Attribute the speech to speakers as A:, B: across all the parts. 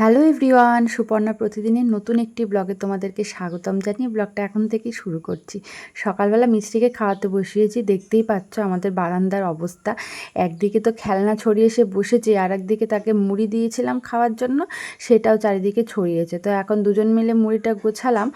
A: Hello everyone, Suparna প্রতিদিনের নতুন একটি ব্লগে তোমাদেরকে স্বাগতম জানিয়ে ব্লগটা এখন থেকেই শুরু করছি। সকালবেলা মিষ্টিকে খাওয়াতে বসিয়েছি, দেখতেই পাচ্ছ আমাদের বারান্দার অবস্থা। একদিকে তো খেলনা ছড়িয়ে সে বসেছে আর একদিকে তাকে মুড়ি দিয়েছিলাম খাওয়ার জন্য, সেটাও চারিদিকে ছড়িয়েছে। তো এখন দুজন মিলে মুড়িটা গোছালাম,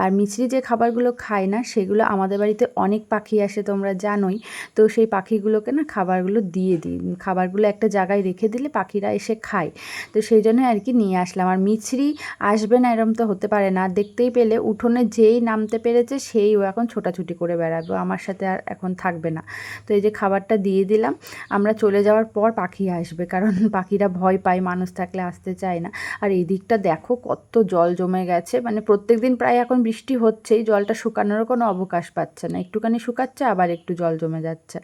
A: আর মিছরি যে খাবারগুলো খায় না, সেগুলো আমাদের বাড়িতে অনেক পাখি আসে তোমরা জানোই। তো সেই পাখিগুলোকে না খাবারগুলো দিয়ে দিই, খাবারগুলো একটা জায়গায় রেখে দিলে পাখিরা এসে খায়। তো সেই জন্য আর কি নিয়ে আসলাম। আর মিছরি আসবে না এরম তো হতে পারে না। দেখতেই পেলে উঠোনে যেই নামতে পেরেছে সেই ও এখন ছোটাছুটি করে বেড়াবে। আমার সাথে আর এখন থাকবে না। তো এই যে খাবারটা দিয়ে দিলাম। আমরা চলে যাওয়ার পর পাখি আসবে। কারণ পাখিরা ভয় পায়, মানুষ থাকলে আসতে চায় না। আর এই দিকটা দেখো কত জল জমে গেছে। মানে প্রত্যেক দিন প্রায় এখন বৃষ্টি হচ্ছেই। জলটা শুকানোরও কোনো অবকাশ পাচ্ছে না। একটুখানি শুকাচ্ছে, আবার একটু জল জমে যাচ্ছে।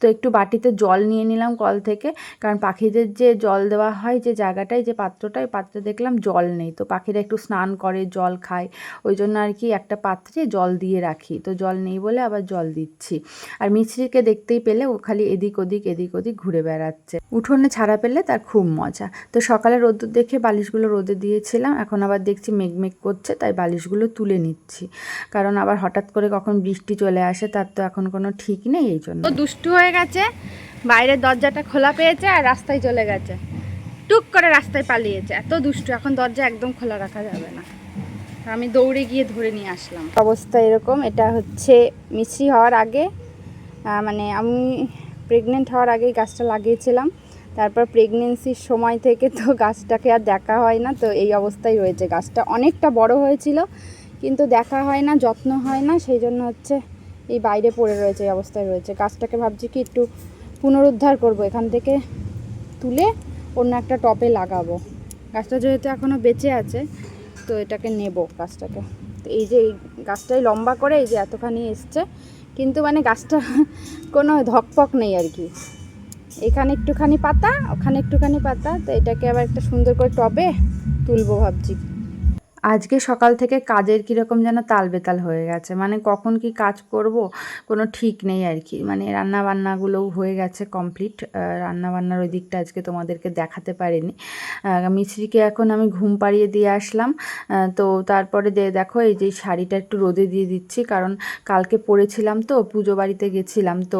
A: তো একটু বাটিতে জল নিয়ে নিলাম কল থেকে। কারণ পাখিদের যে জল দেওয়া হয় যে জায়গাটায়, যে পাত্রটায় পাত্রে দেখলাম জল নেই। তো পাখিরা একটু স্নান করে, জল খায়। ওই জন্য আর কি একটা পাত্রে জল দিয়ে রাখি। তো জল নেই বলে আবার জল দিচ্ছি। আর মিছরিকে দেখতেই পেলে ও খালি এদিক ওদিক এদিক ওদিক ঘুরে বেড়াচ্ছে। উঠোনে ছাড়া পেলে তার খুব মজা। তো সকালে রোদ্দুর দেখে বালিশগুলো রোদে দিয়েছিলাম। এখন আবার দেখছি মেঘমেঘ করছে, তাই বালিশগুলো তুলে নিচ্ছি। কারণ আবার হঠাৎ করে কখন বৃষ্টি চলে আসে, তার তো এখন কোনো ঠিক নেই, এই জন্য।
B: দুষ্টু হয়ে গেছে, বাইরের দরজাটা খোলা পেয়েছে আর রাস্তায় চলে গেছে। টুক করে রাস্তায় পালিয়েছে। এত দুষ্টু, এখন দরজা একদম খোলা রাখা যাবে না। আমি দৌড়ে গিয়ে ধরে নিয়ে আসলাম। অবস্থা এরকম, এটা হচ্ছে মিশ্রি হওয়ার আগে মানে আমি প্রেগনেন্ট হওয়ার আগেই গাছটা লাগিয়েছিলাম। তারপর প্রেগনেন্সির সময় থেকে তো গাছটাকে আর দেখা হয় না, তো এই অবস্থায় রয়েছে গাছটা। অনেকটা বড় হয়েছিল, কিন্তু দেখা হয় না, যত্ন হয় না, সেই জন্য হচ্ছে এই বাইরে পড়ে রয়েছে, এই অবস্থায় রয়েছে। গাছটাকে ভাবছি কি একটু পুনরুদ্ধার করব, এখান থেকে তুলে অন্য একটা টপে লাগাবো। গাছটা যেহেতু এখনও বেঁচে আছে, তো এটাকে নেব গাছটাকে। তো এই যে এই গাছটাই লম্বা করে এই যে এতখানি এসছে, কিন্তু মানে গাছটা কোনো ধকপক নেই আর কি। এখানে একটুখানি পাতা, ওখানে একটুখানি পাতা, তো এটাকে আবার একটা সুন্দর করে টবে তুলবো ভাবছি।
A: আজকে সকাল থেকে কাজের কীরকম যেন তাল বেতাল হয়ে গেছে। মানে কখন কি কাজ করব কোনো ঠিক নেই আর কি মানে রান্না বান্নাগুলোও হয়ে গেছে কমপ্লিট রান্না বান্নার ওই দিকটা আজকে তোমাদেরকে দেখাতে পারিনি। মিছরিকে এখন আমি ঘুম পাড়িয়ে দিয়ে আসলাম। তো তারপরে দেখো এই যে শাড়িটা একটু রোদে দিয়ে দিচ্ছি। কারণ কালকে পরেছিলাম তো, পুজো বাড়িতে গেছিলাম। তো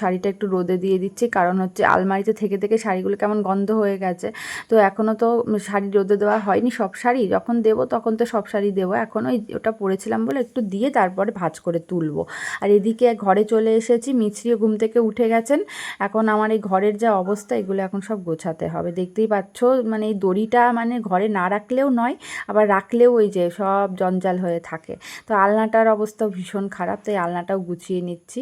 A: শাড়িটা একটু রোদে দিয়ে দিচ্ছি। কারণ হচ্ছে আলমারিতে থেকে থেকে শাড়িগুলো কেমন গন্ধ হয়ে গেছে। তো এখনও তো শাড়ি রোদে দেওয়া হয়নি। সব শাড়ি যখন দেবো তখন তো সব শাড়ি দেবো। এখন ওই ওটা পরেছিলাম বলে একটু দিয়ে তারপরে ভাজ করে তুলবো। আর এদিকে ঘরে চলে এসেছি, মিছরিও ঘুম থেকে উঠে গেছেন। এখন আমার এই ঘরের যা অবস্থা, এগুলো এখন সব গোছাতে হবে। দেখতেই পাচ্ছ মানে এই দড়িটা মানে ঘরে না রাখলেও নয়, আবার রাখলেও ওই যে সব জঞ্জাল হয়ে থাকে। তো আলনাটার অবস্থা ভীষণ খারাপ, তাই আলনাটাও গুছিয়ে নিচ্ছি।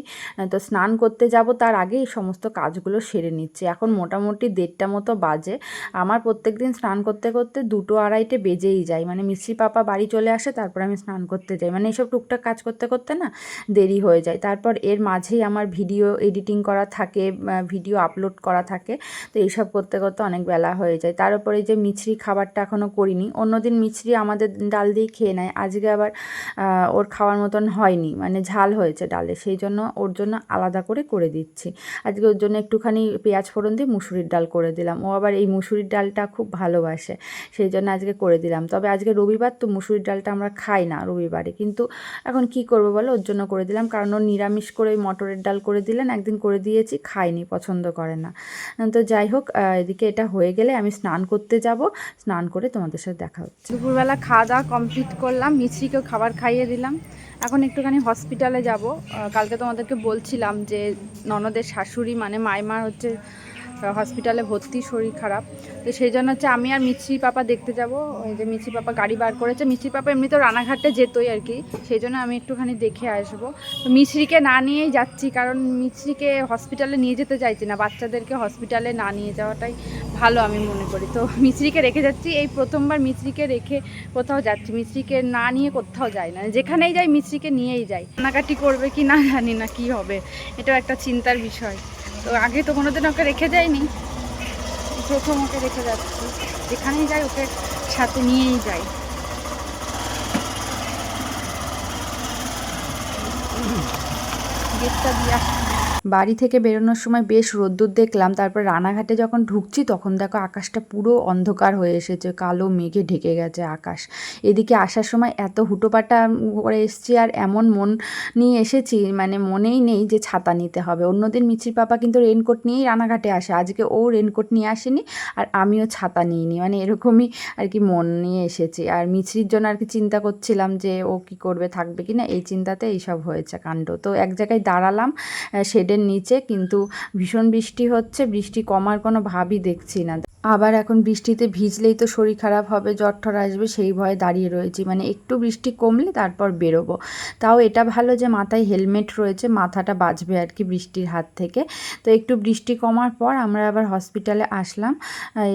A: তো স্নান করতে যাব তার আগে এই সমস্ত কাজগুলো সেরে নিচ্ছি। এখন মোটামুটি দেড়টা মতো বাজে। আমার প্রত্যেক দিন স্নান করতে করতে দুটো আড়াইটে বেজেই যায়। মানে মিষ্টি পাপা বাড়ি চলে আসে, তারপর আমি স্নান করতে যাই। মানে এইসব টুকটাক কাজ করতে করতে না দেরি হয়ে যায়। তারপর এর মাঝেই আমার ভিডিও এডিটিং করা থাকে ভিডিও আপলোড করা থাকে। তো এইসব করতে করতে অনেক বেলা হয়ে যায়। তার উপরে যে মিছরি খাবারটা এখনও করিনি। অন্যদিন মিছরি আমাদের ডাল দিয়ে খেয়ে নেয়। আজকে আবার ওর খাওয়ার মতন হয়নি। মানে ঝাল হয়েছে ডালে। সেই জন্য ওর জন্য আলাদা করে করে দিচ্ছি। আজকে ওর জন্য একটুখানি পেঁয়াজ ফোড়ন দিয়ে মুসুরির ডাল করে দিলাম। ও আবার এই মুসুরির ডালটা খুব ভালোবাসে। সেই জন্য আজকে করে দিলাম। তবে আজকে রবিবার তো মুসুরির ডালটা আমরা খাই না রবিবারে। কিন্তু এখন কি করব বলো? ওর জন্য করে দিলাম। কারণ ও নিরামিষ করে মটরের ডাল করে দিলেন। একদিন করে দিয়েছি খায়নি পছন্দ করে না। তো যাই হোক এদিকে এটা হয়ে গেলে আমি স্নান করতে যাব। স্নান করে তোমাদের সাথে দেখা হচ্ছে।
B: দুপুরবেলা খাওয়া দাওয়া কমপ্লিট করলাম। মিছরিকেও খাবার খাইয়ে দিলাম। এখন একটুখানি হসপিটালে যাব। কালকে তোমাদেরকে বলছিলাম যে ননদের শাশুড়ি মানে মাইমার হচ্ছে হসপিটালে ভর্তি, শরীর খারাপ। তো সেই জন্য হচ্ছে আমি আর মিছরি পাপা দেখতে যাব। ওই যে মিছরি পাপা গাড়ি বার করেছে। মিছরি পাপা এমনি তো রানাঘাটে যেতই আর কি। সেই জন্য আমি একটুখানি দেখে আসব। তো মিছরিকে না নিয়েই যাচ্ছি, কারণ মিছরিকে হসপিটালে নিয়ে যেতে চাইছি না। বাচ্চাদেরকে হসপিটালে না নিয়ে যাওয়াটাই ভালো আমি মনে করি। তো মিছরিকে রেখে যাচ্ছি। এই প্রথমবার মিছরিকে রেখে কোথাও যাচ্ছি। মিছরিকে না নিয়ে কোথাও যাই না। যেখানেই যাই, মিছরিকে নিয়েই যাই। কান্নাকাটি করবে কি না জানি না কি হবে। এটাও একটা চিন্তার বিষয়। তো আগে তো কোনোদিন ওকে রেখে যায়নি। প্রথম ওকে রেখে যাচ্ছি। যেখানেই যাই ওকে সাথে নিয়েই যাই। গেটটা দিয়ে আসছি।
A: বাড়ি থেকে বেরোনোর সময় বেশ রোদ্দুর দেখলাম, তারপর রানাঘাটে যখন ঢুকছি তখন দেখো আকাশটা পুরো অন্ধকার হয়ে এসেছে, কালো মেঘে ঢেকে গেছে আকাশ। এদিকে আসার সময় এত হুটোপাটা করে এসছি আর এমন মন নিয়ে এসেছি মানে মনেই নেই যে ছাতা নিতে হবে। অন্যদিন মিচির পাপা কিন্তু রেনকোট নিয়েই রানাঘাটে আসে, আজকে ও রেনকোট নিয়ে আসেনি আর আমিও ছাতা নিইনি মানে এরকমই আর কি মন নিয়ে এসেছি। আর মিছরির জন্য আর কি চিন্তা করছিলাম যে ও কি করবে, থাকবে কি না, এই চিন্তাতে এইসব হয়েছে কাণ্ড। তো এক জায়গায় দাঁড়ালাম শেডের নিচে, কিন্তু ভীষণ বৃষ্টি হচ্ছে, বৃষ্টি কমার কোনো ভাবই দেখছি না। আবার এখন বৃষ্টিতে ভিজলেই তো শরীর খারাপ হবে, জ্বর ঠর আসবে, সেই ভয়ে দাঁড়িয়ে রয়েছি। মানে একটু বৃষ্টি কমলে তারপর বেরোবো। তাও এটা ভালো যে মাথায় হেলমেট রয়েছে, মাথাটা বাঁচবে আর কি বৃষ্টির হাত থেকে। তো একটু বৃষ্টি কমার পর আমরা আবার হসপিটালে আসলাম।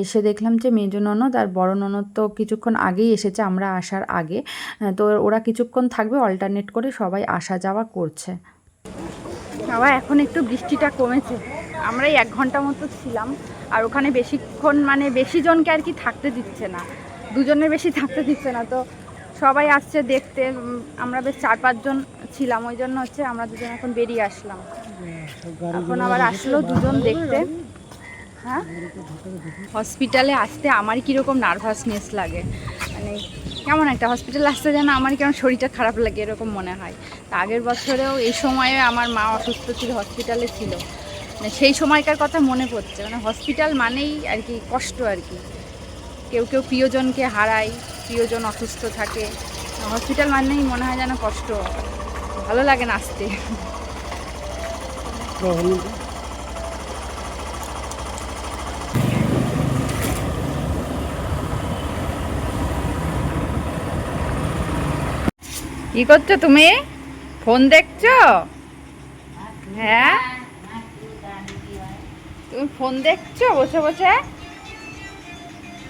A: এসে দেখলাম যে মেজো ননদ আর বড় ননদ তো কিছুক্ষণ আগেই এসেছে আমরা আসার আগে। তো ওরা কিছুক্ষণ থাকবে অল্টারনেট করে সবাই আসা যাওয়া করছে।
B: বাবা এখন একটু বৃষ্টিটা কমেছে। আমরাই এক ঘণ্টা মতো ছিলাম, আর ওখানে বেশিক্ষণ মানে বেশি জনকে আর কি থাকতে দিচ্ছে না। দুজনের বেশি থাকতে দিচ্ছে না, তো সবাই আসছে দেখতে আমরা বেশ চার পাঁচজন ছিলাম, ওই জন্য হচ্ছে আমরা দুজন এখন বেরিয়ে আসলাম। এখন আবার আসলো দুজন দেখতে। হ্যাঁ? হসপিটালে আসতে আমার কীরকম নার্ভাসনেস লাগে। মানে কেমন একটা হসপিটাল আসতে যেন আমার কেমন শরীরটা খারাপ লাগে এরকম মনে হয়। তা আগের বছরেও এই সময়ে আমার মা অসুস্থ ছিল হসপিটালে ছিল। মানে সেই সময়কার কথা মনে পড়ছে। মানে হসপিটাল মানেই আর কি কষ্ট আর কি। কেউ কেউ প্রিয়জনকে হারায়, প্রিয়জন অসুস্থ থাকে। হসপিটাল মানেই মনে হয় যেন কষ্ট। ভালো লাগে না আসতে। কি করছ তুমি? ফোন দেখছ? হ্যাঁ? তুমি ফোন দেখছ বসে বসে?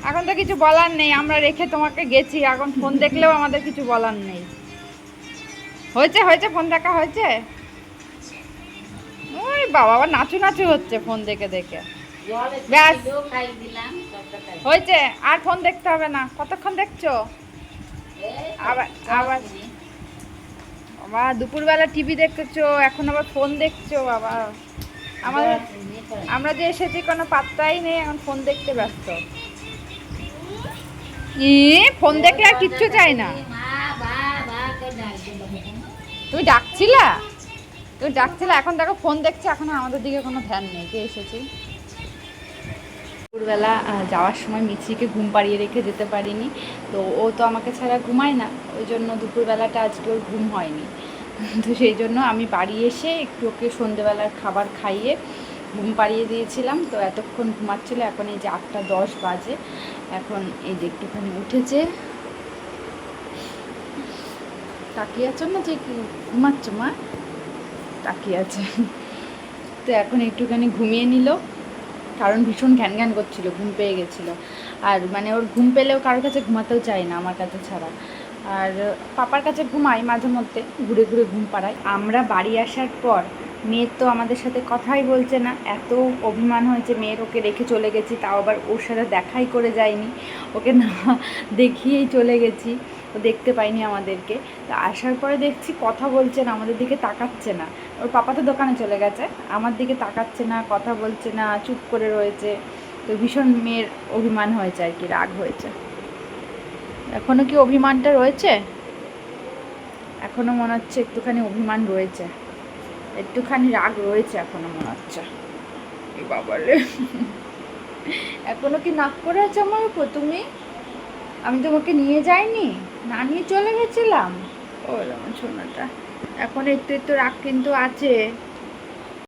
B: এখন তো কিছু বলার নেই, আমরা রেখে তোমাকে গেছি, এখন ফোন দেখলেও আমাদের কিছু বলার নেই। হয়েছে হয়েছে, ফোন দেখা হয়েছে? ওই বাবা, আবার নাচু নাচু হচ্ছে ফোন দেখে দেখে। ব্যাস। হয়েছে, আর ফোন দেখতে হবে না। কতক্ষণ দেখছ? আবার আবার। বাবা, দুপুরবেলা টিভি দেখতেছো এখন আবার ফোন দেখছ, বাবা। আমাদের আমরা যে এসেছি, কোনো পাত্তাই নেই, এখন ফোন দেখতে ব্যস্ত। ই ফোন দেখলে আর কিচ্ছু চাই না। তুমি ডাকছিলা? তুমি ডাকছিলা, এখন দেখো ফোন দেখছে, এখন আমাদের দিকে কোনো ধ্যান নেই। কে এসেছি? দুপুরবেলা যাওয়ার সময় মিছিকে ঘুম পাড়িয়ে রেখে যেতে পারিনি। তো ও তো আমাকে ছাড়া ঘুমায় না, ওই জন্য দুপুরবেলাটা আজকে ওর ঘুম হয়নি। তো সেই জন্য আমি বাড়ি এসে একটু ওকে সন্ধেবেলার খাবার খাইয়ে ঘুম পাড়িয়ে দিয়েছিলাম। তো এতক্ষণ ঘুমাচ্ছিল, এখন এই যে আটটা দশ বাজে। এখন এই যে একটুখানি উঠেছে। তাকিয়ে আছো না যে ঘুমাচ্ছ মা? তাকিয়ে আছে। তো এখন একটুখানি ঘুমিয়ে নিল। কারণ ভীষণ ঘ্যান ঘ্যান করছিল, ঘুম পেয়ে গেছিল। আর মানে ওর ঘুম পেলেও কারোর কাছে ঘুমাতেও চায় না আমার কাছে ছাড়া। আর পাপার কাছে ঘুমাই মাঝে মধ্যে, ঘুরে ঘুরে ঘুম পাড়াই। আমরা বাড়ি আসার পর মেয়ের তো আমাদের সাথে কথাই বলছে না, এত অভিমান হয়েছে মেয়ের, ওকে রেখে চলে গেছি, তাও আবার ওর সাথে দেখাই করে যায়নি। ওকে না দেখিয়েই চলে গেছি। ও দেখতে পাইনি আমাদেরকে। তো আসার পরে দেখছি কথা বলছে না, আমাদের দিকে তাকাচ্ছে না। ওর পাপা তো দোকানে চলে গেছে, আমার দিকে তাকাচ্ছে না, কথা বলছে না, চুপ করে রয়েছে। তো ভীষণ মেয়ের অভিমান হয়েছে আর কি, রাগ হয়েছে। এখনও কি অভিমানটা রয়েছে? এখনও মনে হচ্ছে একটুখানি অভিমান রয়েছে। একটুখানি রাগ রয়েছে এখনও মনে হচ্ছে। বাবারে। এখনও কি নাক করে আছে আমার তুমি? আমি তোমাকে নিয়ে যাইনি, না নিয়ে চলে গেছিলাম। ও শোনাটা। এখন একটু একটু রাগ কিন্তু আছে।